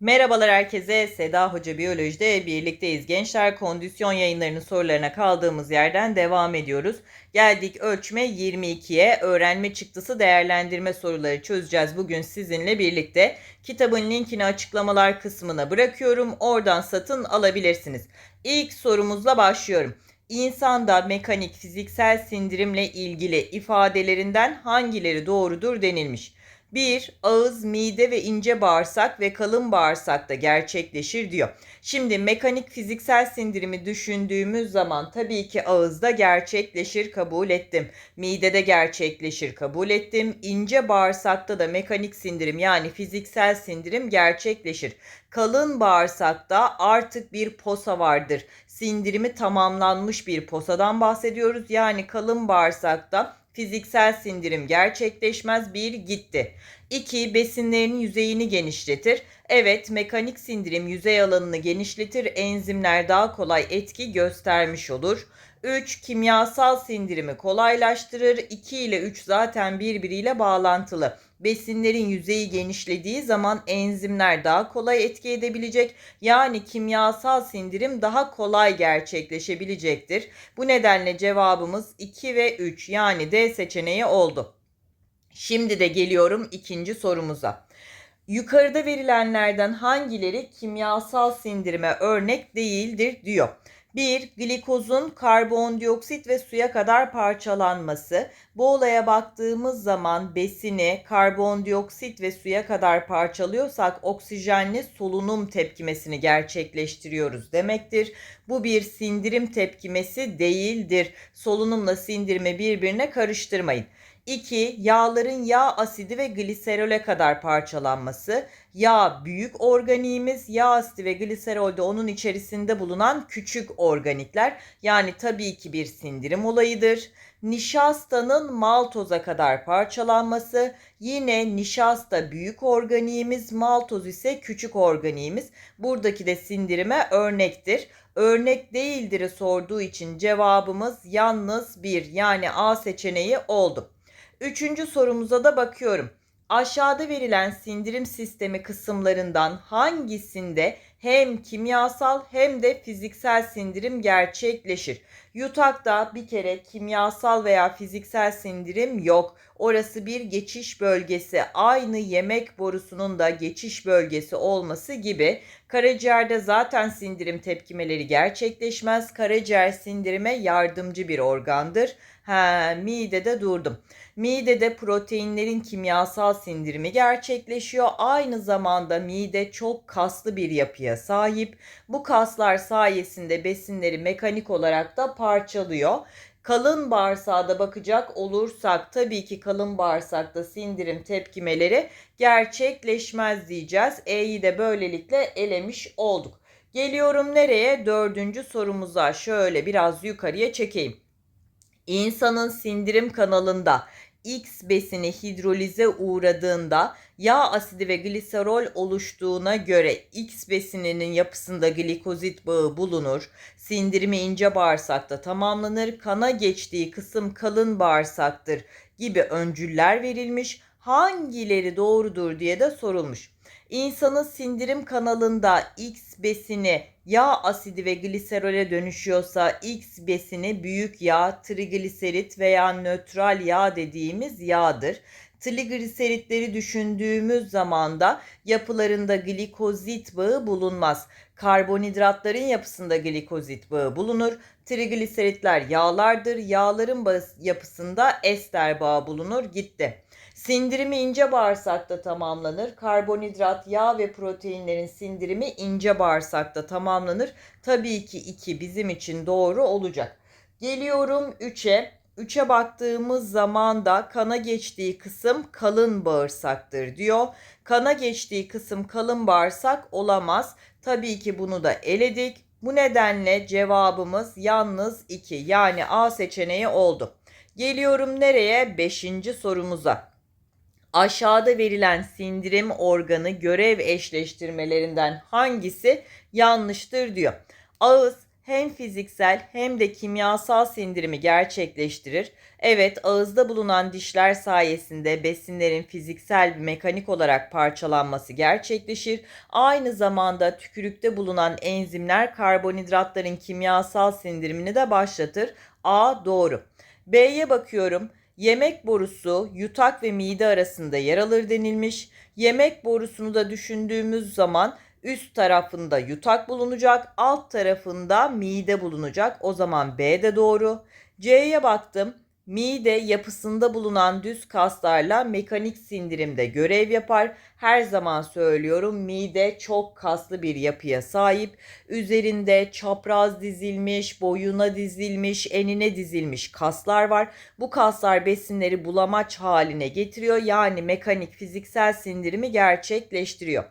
Merhabalar herkese. Seda Hoca Biyoloji'de birlikteyiz. Gençler kondisyon yayınlarının sorularına kaldığımız yerden devam ediyoruz. Geldik ölçme 22'ye. Öğrenme çıktısı değerlendirme soruları çözeceğiz bugün sizinle birlikte. Kitabın linkini açıklamalar kısmına bırakıyorum. Oradan satın alabilirsiniz. İlk sorumuzla başlıyorum. İnsanda mekanik fiziksel sindirimle ilgili ifadelerinden hangileri doğrudur denilmiş. 1. Ağız, mide ve ince bağırsak ve kalın bağırsakta gerçekleşir diyor. Şimdi mekanik fiziksel sindirimi düşündüğümüz zaman tabii ki ağızda gerçekleşir kabul ettim. Midede gerçekleşir kabul ettim. İnce bağırsakta da mekanik sindirim yani fiziksel sindirim gerçekleşir. Kalın bağırsakta artık bir posa vardır. Sindirimi tamamlanmış bir posadan bahsediyoruz. Yani kalın bağırsakta fiziksel sindirim gerçekleşmez. Bir gitti. 2. Besinlerin yüzeyini genişletir. Evet, mekanik sindirim yüzey alanını genişletir. Enzimler daha kolay etki göstermiş olur. 3. Kimyasal sindirimi kolaylaştırır. 2 ile 3 zaten birbiriyle bağlantılı. Besinlerin yüzeyi genişlediği zaman enzimler daha kolay etki edebilecek. Yani kimyasal sindirim daha kolay gerçekleşebilecektir. Bu nedenle cevabımız 2 ve 3 yani D seçeneği oldu. Şimdi de geliyorum ikinci sorumuza. Yukarıda verilenlerden hangileri kimyasal sindirime örnek değildir diyor. 1. Glikozun karbondioksit ve suya kadar parçalanması. Bu olaya baktığımız zaman besini karbondioksit ve suya kadar parçalıyorsak oksijenli solunum tepkimesini gerçekleştiriyoruz demektir. Bu bir sindirim tepkimesi değildir. Solunumla sindirimi birbirine karıştırmayın. 2. Yağların yağ asidi ve gliserole kadar parçalanması. Yağ büyük organiğimiz, yağ asidi ve gliserol de onun içerisinde bulunan küçük organikler. Yani tabii ki bir sindirim olayıdır. Nişastanın maltoza kadar parçalanması. Yine nişasta büyük organiğimiz, maltoz ise küçük organiğimiz. Buradaki de sindirime örnektir. Örnek değildir'i sorduğu için cevabımız yalnız bir yani A seçeneği oldu. Üçüncü sorumuza da bakıyorum. Aşağıda verilen sindirim sistemi kısımlarından hangisinde hem kimyasal hem de fiziksel sindirim gerçekleşir? Yutakta bir kere kimyasal veya fiziksel sindirim yok. Orası bir geçiş bölgesi. Aynı yemek borusunun da geçiş bölgesi olması gibi karaciğerde zaten sindirim tepkimeleri gerçekleşmez. Karaciğer sindirime yardımcı bir organdır. He, midede durdum. Midede proteinlerin kimyasal sindirimi gerçekleşiyor. Aynı zamanda mide çok kaslı bir yapıya sahip. Bu kaslar sayesinde besinleri mekanik olarak da parçalıyor. Kalın bağırsağa da bakacak olursak tabii ki kalın bağırsakta sindirim tepkimeleri gerçekleşmez diyeceğiz. E'yi de böylelikle elemiş olduk. Geliyorum nereye? Dördüncü sorumuza şöyle biraz yukarıya çekeyim. İnsanın sindirim kanalında X besini hidrolize uğradığında yağ asidi ve gliserol oluştuğuna göre X besininin yapısında glikozit bağı bulunur. Sindirimi ince bağırsakta tamamlanır. Kana geçtiği kısım kalın bağırsaktır gibi öncüller verilmiş. Hangileri doğrudur diye de sorulmuş. İnsanın sindirim kanalında X besini yağ asidi ve gliserole dönüşüyorsa X besini büyük yağ, trigliserit veya nötral yağ dediğimiz yağdır. Trigliseritleri düşündüğümüz zaman da yapılarında glikozit bağı bulunmaz. Karbonhidratların yapısında glikozit bağı bulunur. Trigliseritler yağlardır. Yağların yapısında ester bağı bulunur. Gitti. Sindirimi ince bağırsakta tamamlanır. Karbonhidrat, yağ ve proteinlerin sindirimi ince bağırsakta tamamlanır. Tabii ki 2 bizim için doğru olacak. Geliyorum 3'e. 3'e baktığımız zaman da kana geçtiği kısım kalın bağırsaktır diyor. Kana geçtiği kısım kalın bağırsak olamaz. Tabii ki bunu da eledik. Bu nedenle cevabımız yalnız 2 yani A seçeneği oldu. Geliyorum nereye? 5. sorumuza. Aşağıda verilen sindirim organı görev eşleştirmelerinden hangisi yanlıştır diyor. Ağız hem fiziksel hem de kimyasal sindirimi gerçekleştirir. Evet, ağızda bulunan dişler sayesinde besinlerin fiziksel ve mekanik olarak parçalanması gerçekleşir. Aynı zamanda tükürükte bulunan enzimler karbonhidratların kimyasal sindirimini de başlatır. A doğru. B'ye bakıyorum. Yemek borusu yutak ve mide arasında yer alır denilmiş. Yemek borusunu da düşündüğümüz zaman üst tarafında yutak bulunacak, alt tarafında mide bulunacak. O zaman B de doğru. C'ye baktım. Mide yapısında bulunan düz kaslarla mekanik sindirimde görev yapar. Her zaman söylüyorum mide çok kaslı bir yapıya sahip. Üzerinde çapraz dizilmiş, boyuna dizilmiş, enine dizilmiş kaslar var. Bu kaslar besinleri bulamaç haline getiriyor. Yani mekanik fiziksel sindirimi gerçekleştiriyor.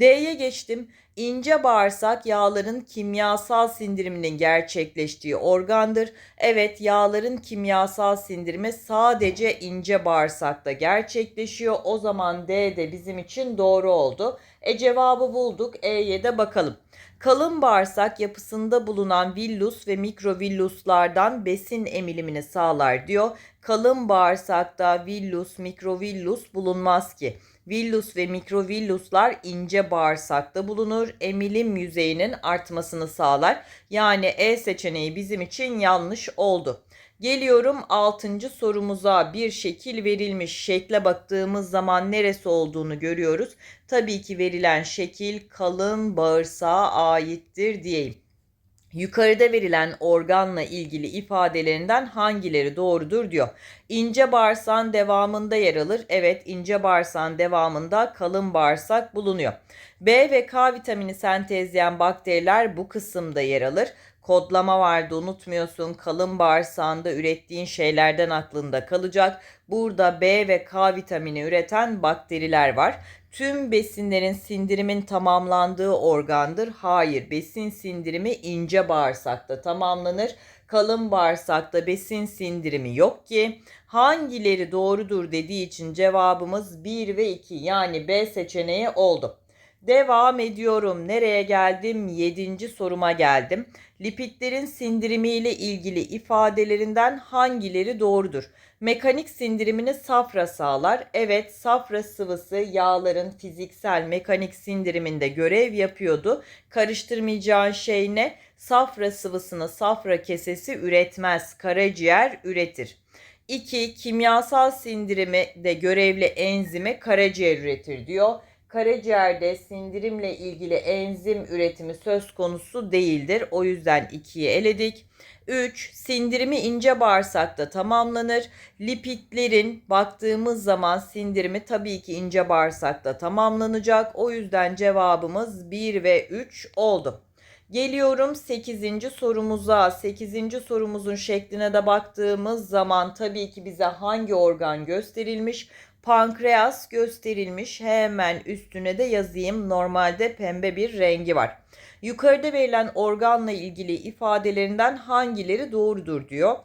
D'ye geçtim. İnce bağırsak yağların kimyasal sindiriminin gerçekleştiği organdır. Evet yağların kimyasal sindirimi sadece ince bağırsakta gerçekleşiyor. O zaman D de bizim için doğru oldu. E cevabı bulduk. E'ye de bakalım. Kalın bağırsak yapısında bulunan villus ve mikrovilluslardan besin emilimini sağlar diyor. Kalın bağırsakta villus, mikrovillus bulunmaz ki. Villus ve mikrovilluslar ince bağırsakta bulunur. Emilim yüzeyinin artmasını sağlar. Yani E seçeneği bizim için yanlış oldu. Geliyorum 6. sorumuza bir şekil verilmiş. Şekle baktığımız zaman neresi olduğunu görüyoruz. Tabii ki verilen şekil kalın bağırsağa aittir diyeyim. Yukarıda verilen organla ilgili ifadelerinden hangileri doğrudur diyor. İnce bağırsağın devamında yer alır. Evet ince bağırsağın devamında kalın bağırsak bulunuyor. B ve K vitamini sentezleyen bakteriler bu kısımda yer alır. Kodlama vardı unutmuyorsun. Kalın bağırsağında ürettiğin şeylerden aklında kalacak. Burada B ve K vitamini üreten bakteriler var. Tüm besinlerin sindirimin tamamlandığı organdır. Hayır, besin sindirimi ince bağırsakta tamamlanır. Kalın bağırsakta besin sindirimi yok ki. Hangileri doğrudur dediği için cevabımız 1 ve 2 yani B seçeneği oldu. Devam ediyorum. Nereye geldim? 7. soruma geldim. Lipidlerin sindirimiyle ilgili ifadelerinden hangileri doğrudur? Mekanik sindirimini safra sağlar. Evet, safra sıvısı yağların fiziksel mekanik sindiriminde görev yapıyordu. Karıştırmayacağın şey ne? Safra sıvısını safra kesesi üretmez, karaciğer üretir. 2. Kimyasal sindirimi de görevli enzimi karaciğer üretir diyor karaciğerde sindirimle ilgili enzim üretimi söz konusu değildir. O yüzden 2'yi eledik. 3. Sindirimi ince bağırsakta tamamlanır. Lipidlerin baktığımız zaman sindirimi tabii ki ince bağırsakta tamamlanacak. O yüzden cevabımız 1 ve 3 oldu. Geliyorum 8. sorumuza. 8. sorumuzun şekline de baktığımız zaman tabii ki bize hangi organ gösterilmiş? Pankreas gösterilmiş. Hemen üstüne de yazayım. Normalde pembe bir rengi var. Yukarıda verilen organla ilgili ifadelerinden hangileri doğrudur diyor.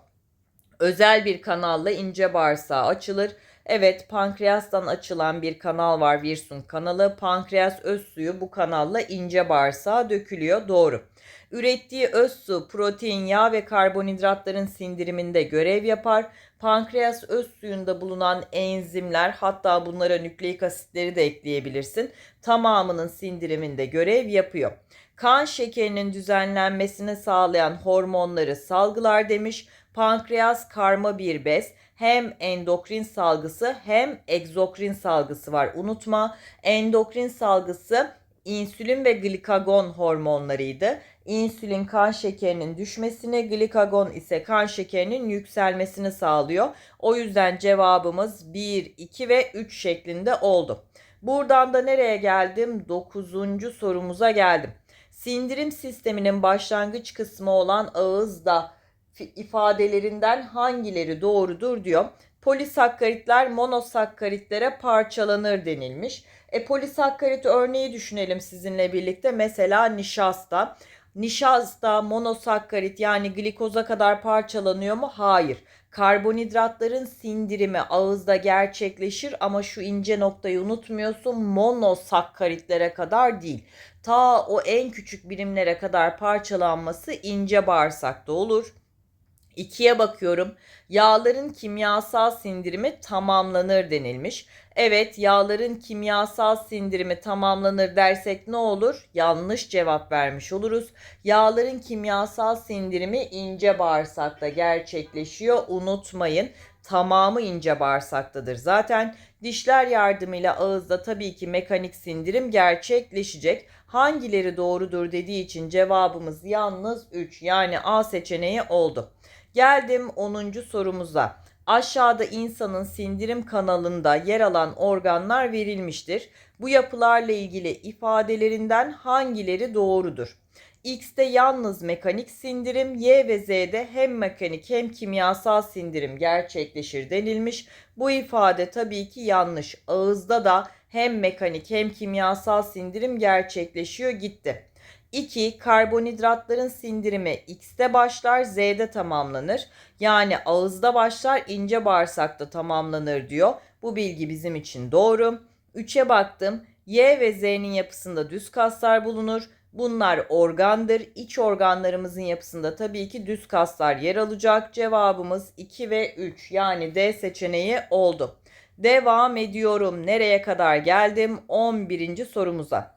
Özel bir kanalla ince bağırsağı açılır. Evet pankreastan açılan bir kanal var Virsun kanalı. Pankreas öz suyu bu kanalla ince bağırsağa dökülüyor. Doğru. Ürettiği öz su, protein, yağ ve karbonhidratların sindiriminde görev yapar. Pankreas öz suyunda bulunan enzimler hatta bunlara nükleik asitleri de ekleyebilirsin. Tamamının sindiriminde görev yapıyor. Kan şekerinin düzenlenmesini sağlayan hormonları salgılar demiş. Pankreas karma bir bez hem endokrin salgısı hem egzokrin salgısı var. Unutma endokrin salgısı insülin ve glikagon hormonlarıydı. İnsülin kan şekerinin düşmesini, glikagon ise kan şekerinin yükselmesini sağlıyor. O yüzden cevabımız 1, 2 ve 3 şeklinde oldu. Buradan da nereye geldim? 9. sorumuza geldim. Sindirim sisteminin başlangıç kısmı olan ağızda ifadelerinden hangileri doğrudur diyor. Polisakkaritler monosakkaritlere parçalanır denilmiş. E polisakkarit örneği düşünelim sizinle birlikte. Mesela nişasta. Nişasta monosakkarit yani glikoza kadar parçalanıyor mu? Hayır. Karbonhidratların sindirimi ağızda gerçekleşir ama şu ince noktayı unutmuyorsun monosakkaritlere kadar değil. Ta o en küçük birimlere kadar parçalanması ince bağırsakta olur. İkiye bakıyorum. Yağların kimyasal sindirimi tamamlanır denilmiş. Evet yağların kimyasal sindirimi tamamlanır dersek ne olur? Yanlış cevap vermiş oluruz. Yağların kimyasal sindirimi ince bağırsakta gerçekleşiyor. Unutmayın tamamı ince bağırsaktadır. Zaten dişler yardımıyla ağızda tabii ki mekanik sindirim gerçekleşecek. Hangileri doğrudur dediği için cevabımız yalnız 3 yani A seçeneği oldu. Geldim 10. sorumuza. Aşağıda insanın sindirim kanalında yer alan organlar verilmiştir. Bu yapılarla ilgili ifadelerinden hangileri doğrudur? X'te yalnız mekanik sindirim, Y ve Z'de hem mekanik hem kimyasal sindirim gerçekleşir denilmiş. Bu ifade tabii ki yanlış. Ağızda da hem mekanik hem kimyasal sindirim gerçekleşiyor gitti. 2. Karbonhidratların sindirimi X'te başlar, Z'de tamamlanır. Yani ağızda başlar, ince bağırsakta tamamlanır diyor. Bu bilgi bizim için doğru. 3'e baktım. Y ve Z'nin yapısında düz kaslar bulunur. Bunlar organdır. İç organlarımızın yapısında tabii ki düz kaslar yer alacak. Cevabımız 2 ve 3 yani D seçeneği oldu. Devam ediyorum. Nereye kadar geldim? 11. sorumuza.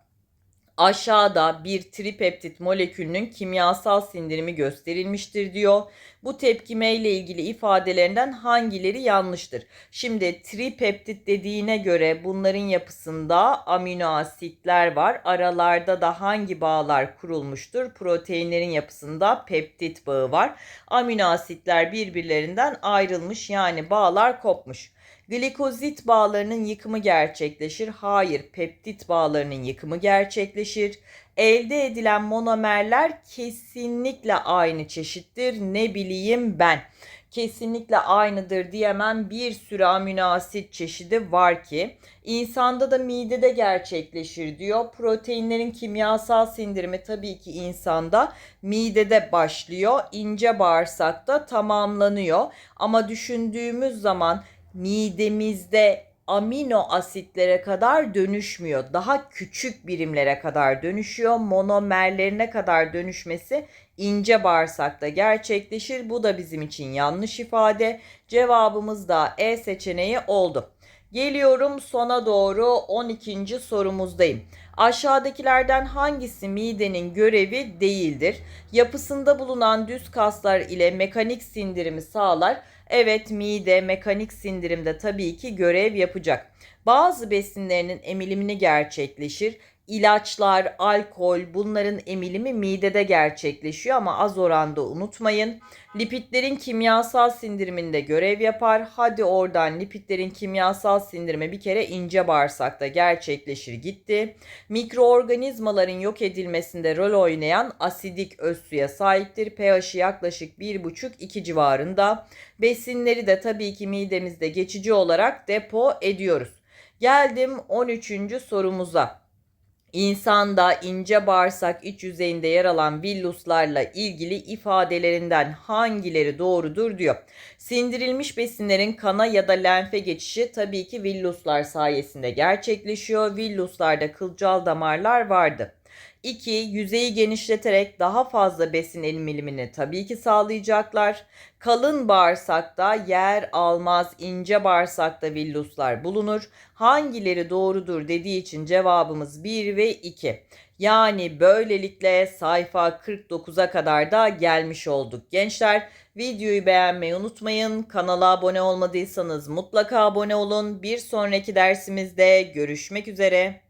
Aşağıda bir tripeptit molekülünün kimyasal sindirimi gösterilmiştir diyor. Bu tepkime ile ilgili ifadelerinden hangileri yanlıştır? Şimdi tripeptit dediğine göre bunların yapısında amino asitler var. Aralarda da hangi bağlar kurulmuştur? Proteinlerin yapısında peptit bağı var. Amino asitler birbirlerinden ayrılmış yani bağlar kopmuş. Glikozit bağlarının yıkımı gerçekleşir. Hayır, peptit bağlarının yıkımı gerçekleşir. Elde edilen monomerler kesinlikle aynı çeşittir. Ne bileyim ben. Kesinlikle aynıdır diyemem. Bir sürü amino asit çeşidi var ki insanda da midede gerçekleşir diyor. Proteinlerin kimyasal sindirimi tabii ki insanda midede başlıyor. ince bağırsakta tamamlanıyor. Ama düşündüğümüz zaman midemizde amino asitlere kadar dönüşmüyor. Daha küçük birimlere kadar dönüşüyor. Monomerlerine kadar dönüşmesi ince bağırsakta gerçekleşir. Bu da bizim için yanlış ifade. Cevabımız da E seçeneği oldu. Geliyorum sona doğru 12. sorumuzdayım. Aşağıdakilerden hangisi midenin görevi değildir? Yapısında bulunan düz kaslar ile mekanik sindirimi sağlar. Evet mide mekanik sindirimde tabii ki görev yapacak. Bazı besinlerinin emilimini gerçekleşir ilaçlar, alkol bunların emilimi midede gerçekleşiyor ama az oranda unutmayın. Lipidlerin kimyasal sindiriminde görev yapar. Hadi oradan lipidlerin kimyasal sindirimi bir kere ince bağırsakta gerçekleşir gitti. Mikroorganizmaların yok edilmesinde rol oynayan asidik öz suya sahiptir. pH'i yaklaşık 1,5-2 civarında. Besinleri de tabii ki midemizde geçici olarak depo ediyoruz. Geldim 13. sorumuza. İnsanda ince bağırsak iç yüzeyinde yer alan villuslarla ilgili ifadelerinden hangileri doğrudur diyor. Sindirilmiş besinlerin kana ya da lenfe geçişi tabii ki villuslar sayesinde gerçekleşiyor. Villuslarda kılcal damarlar vardı. 2. Yüzeyi genişleterek daha fazla besin emilimini tabii ki sağlayacaklar. Kalın bağırsakta yer almaz ince bağırsakta villuslar bulunur. Hangileri doğrudur dediği için cevabımız 1 ve 2. Yani böylelikle sayfa 49'a kadar da gelmiş olduk. Gençler videoyu beğenmeyi unutmayın. Kanala abone olmadıysanız mutlaka abone olun. Bir sonraki dersimizde görüşmek üzere.